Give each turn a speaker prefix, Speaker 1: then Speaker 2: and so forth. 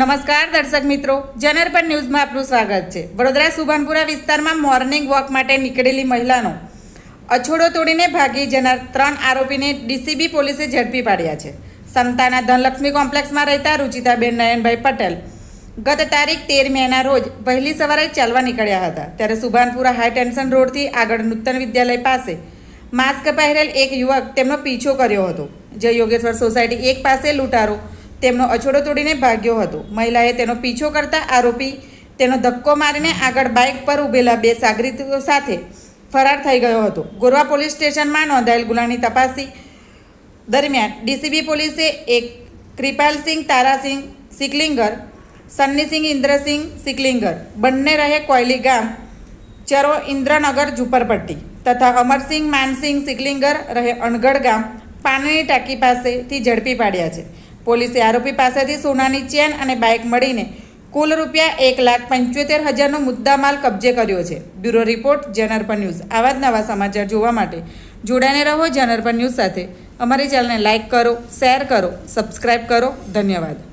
Speaker 1: નમસ્કાર દર્શક મિત્રો જનરપન ન્યૂઝમાં આપનું સ્વાગત છે. વડોદરા સુભાનપુરા વિસ્તારમાં મોર્નિંગ વોક માટે નીકળેલી મહિલાનો અછોડો તોડીને ભાગી જનાર ત્રણ આરોપીને ડીસીબી પોલીસે ઝડપી પાડ્યા છે. સમતાના ધનલક્ષ્મી કોમ્પ્લેક્સમાં રહેતા રુચિતાબેન નયનભાઈ પટેલ ગત તારીખ તેર મેના રોજ વહેલી સવારે ચાલવા નીકળ્યા હતા. ત્યારે સુભાનપુરા હાઈ ટેન્શન રોડથી આગળ નૂતન વિદ્યાલય પાસે માસ્ક પહેરેલ એક યુવક તેમનો પીછો કર્યો હતો. જે યોગેશ્વર સોસાયટી એક પાસે લૂંટારો તેમનો અછોડો તોડીને ભાગ્યો હતો. મહિલાએ તેનો પીછો કરતા આરોપી તેનો ધક્કો મારીને આગળ બાઇક પર ઊભેલા બે સાગરીતો સાથે ફરાર થઈ ગયો હતો. ગોરવા પોલીસ સ્ટેશનમાં નોંધાયેલ ગુનાની તપાસી દરમિયાન ડીસીબી પોલીસે એક કૃપાલસિંહ, તારાસિંહ સિકલિંગર સન્નીસિંહ ઇન્દ્રસિંહ સિકલિંગર બંને રહે કોયલી ગામ, ચરો ઇન્દ્રનગર, ઝુંપડપટ્ટી તથા અમરસિંહ, માનસિંહ સિકલિંગર રહે અણગઢ ગામ પાણીની ટાંકી પાસેથી ઝડપી પાડ્યા છે. પોલીસે આરોપી પાસેથી સોનાની ચેન અને બાઇક મળીને કુલ રૂપિયા એક લાખ પંચોતેર હજારનો મુદ્દામાલ કબજે કર્યો છે. બ્યુરો રિપોર્ટ જનરપન ન્યૂઝ. આવા જ નવા સમાચાર જોવા માટે જોડાને રહો જનરપન ન્યૂઝ સાથે. અમારી ચેનલને લાઇક કરો, શેર કરો, સબસ્ક્રાઇબ કરો. ધન્યવાદ.